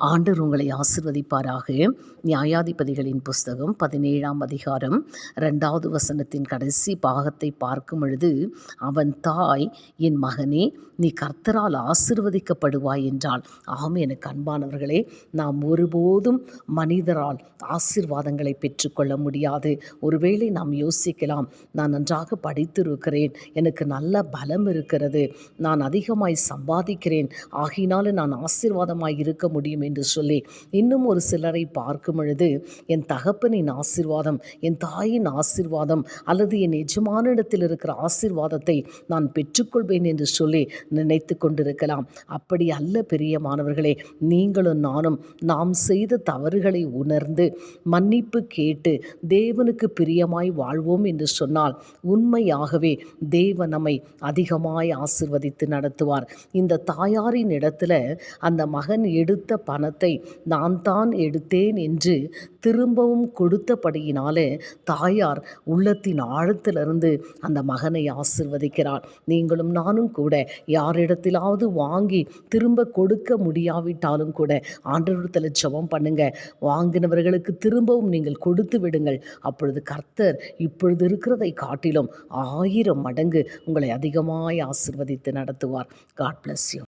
ஆண்டவர் உங்களை ஆசிர்வதிப்பாராக. நியாயாதிபதிகளின் புஸ்தகம் பதினேழாம் அதிகாரம் ரெண்டாவது வசனத்தின் கடைசி பாகத்தை பார்க்கும் பொழுது அவன் தாய் என் மகனே நீ கர்த்தரால் ஆசிர்வதிக்கப்படுவாய் என்றால் ஆம் எனக்கு அன்பானவர்களே நாம் ஒருபோதும் மனிதரால் ஆசிர்வாதங்களை பெற்றுக்கொள்ள முடியாது. ஒருவேளை நாம் யோசிக்கலாம் நான் நன்றாக படித்திருக்கிறேன் எனக்கு நல்ல பலம் இருக்கிறது நான் அதிகமாய் சம்பாதிக்கிறேன் ஆகினாலும் நான் ஆசிர்வாதமாய் இருக்க முடியும் என்று சொல்லி இன்னும் ஒரு சிலரை பார்க்கும் பொழுது என் தகப்பனின் ஆசிர்வாதம் என் தாயின் ஆசிர்வாதம் அல்லது என் எஜமானிடத்தில் இருக்கிற ஆசிர்வாதத்தை நான் பெற்றுக்கொள்வேன் என்று சொல்லி நினைத்து கொண்டிருக்கலாம். அப்படி அல்ல பெரியமானவர்களே நீங்களும் நானும் நாம் செய்த தவறுகளை உணர்ந்து மன்னிப்பு கேட்டு தேவனுக்கு பிரியமாய் வாழ்வோம் என்று சொன்னால் உண்மையாகவே தேவன் நம்மை அதிகமாய் ஆசிர்வதித்து நடத்துவார். இந்த தாயாரின் இடத்துல அந்த மகன் எடுத்த பணத்தை நான் தான் எடுத்தேன் என்று திரும்பவும் கொடுத்தபடியினாலே தாயார் உள்ளத்தின் ஆழத்திலிருந்து அந்த மகனை ஆசிர்வதிக்கிறார். நீங்களும் நானும் கூட யாரிடத்திலாவது வாங்கி திரும்ப கொடுக்க முடியாவிட்டாலும் கூட ஆண்டவரத்தில் ஜெபம் பண்ணுங்க. வாங்கினவர்களுக்கு திரும்பவும் நீங்கள் கொடுத்து விடுங்கள். அப்பொழுது கர்த்தர் இப்பொழுது இருக்கிறதை காட்டிலும் ஆயிரம் மடங்கு உங்களை அதிகமாய் ஆசிர்வதித்து நடத்துவார். God bless you